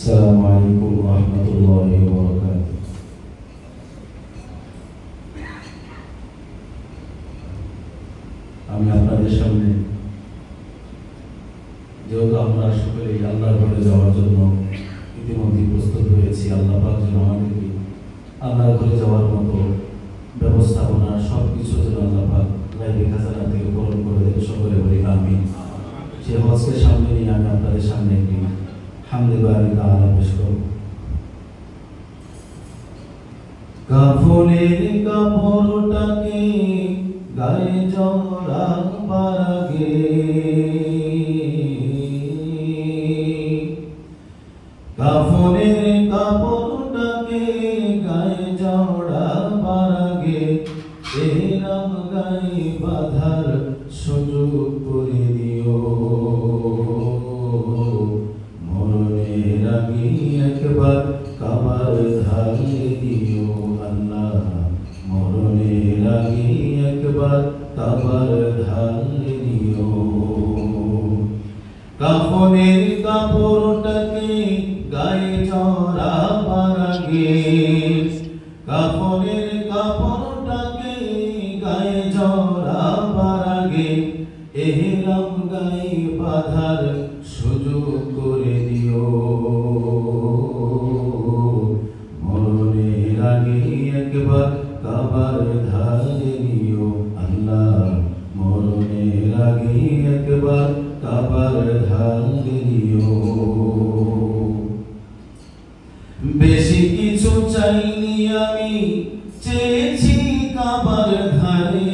السلام عليكم ورحمة الله وبركاته আমি আপনাদের সামনে যেহেতু আমরা সকলেই আল্লাহর ঘরে যাওয়ার জন্য ইতিমধ্যে প্রস্তুত হয়েছি আল্লাহ পাক যেন আমাদেরকে আল্লাহর ঘরে যাওয়ার মতো ব্যবস্থাপনা সব কিছু যেন আল্লাহ পাক লাইবে খাজানা থেকে পূরণ করে দেন সকলে বলি আমি সে হজকে সামনে নিয়ে আমি আপনাদের সামনে একটি বাড়ি তাআলা পেশ করব কাফনের কাপড়টাকে গায়ে জড়াবার আগে কাফনের কাপড়টাকে গায়ে জড়াবার আগে এরাম গায়ে বাধার সুযোগ করে কাফনের কাপড়টাকে গায়ে চড়া পারাগে কাফনের কাপড়টাকে গায়ে চড়া পারাগে এহরাম গায়ে বাধার সুযোগ করে চাইনি আমি, চেয়েছি কাবার ধারে।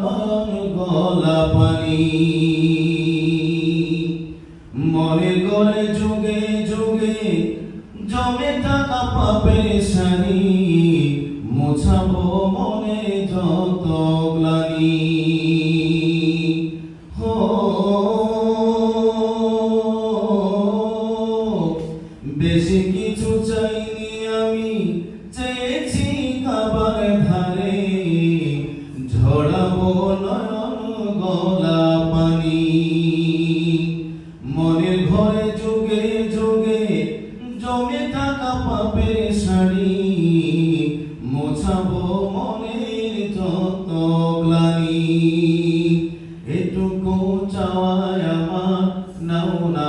নয়ন গলা পানি। মনে করে যুগে যুগে জমে থাকা পাপের মোছাবো মনে যত গ্লানি। বেশি কিছু মনের ঘরে যুগে যুগে জমে থাকা পাপের শাড়ি মোছাবো মনের যত গ্লানি। এটুকু চাওয়ায় আমার নাও না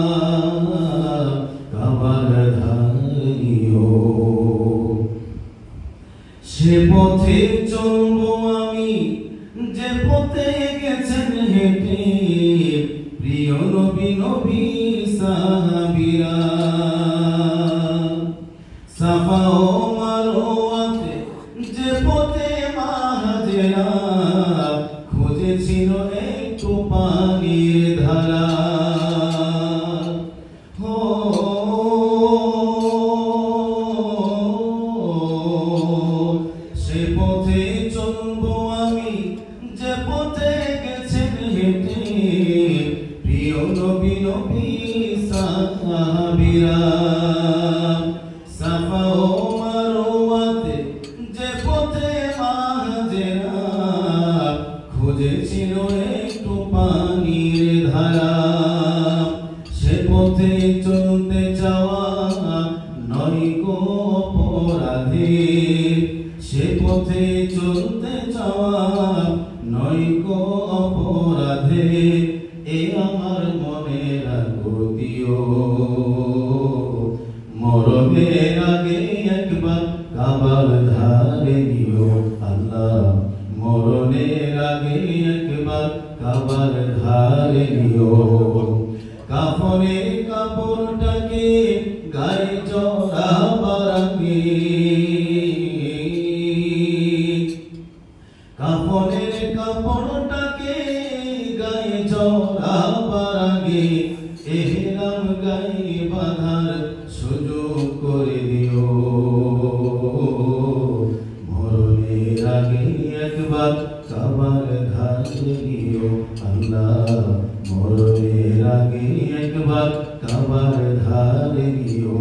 সে পথে চলব আমি যে পথে গেছেন হেঁটে প্রিয় নবী নবী সাহাবিরা। প্রিয় নবী নবী সাহাবিরা খুঁজেছিল একটু পানির ধারা সে পথে চলতে অপরাধে সে পথে চলতে যাওয়া ধারে নিও আল্লাহ। মরণের আগে একবার কাবার ধারে নিও। কাফনের কাপড়টাকে একবার কাবার ধারে দিও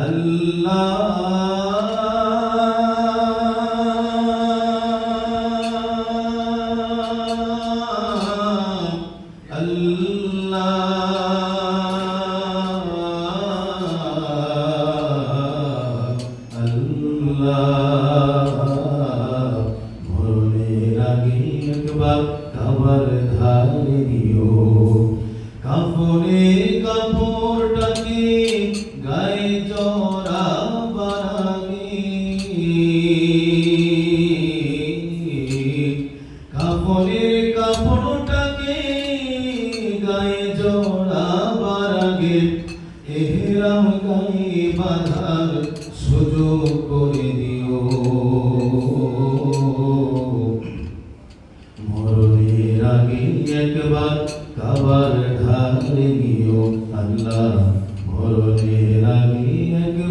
আল্লাহ কাবার ধারে দিও কাপড়ে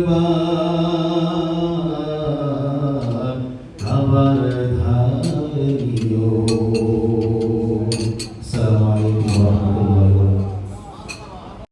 ধারে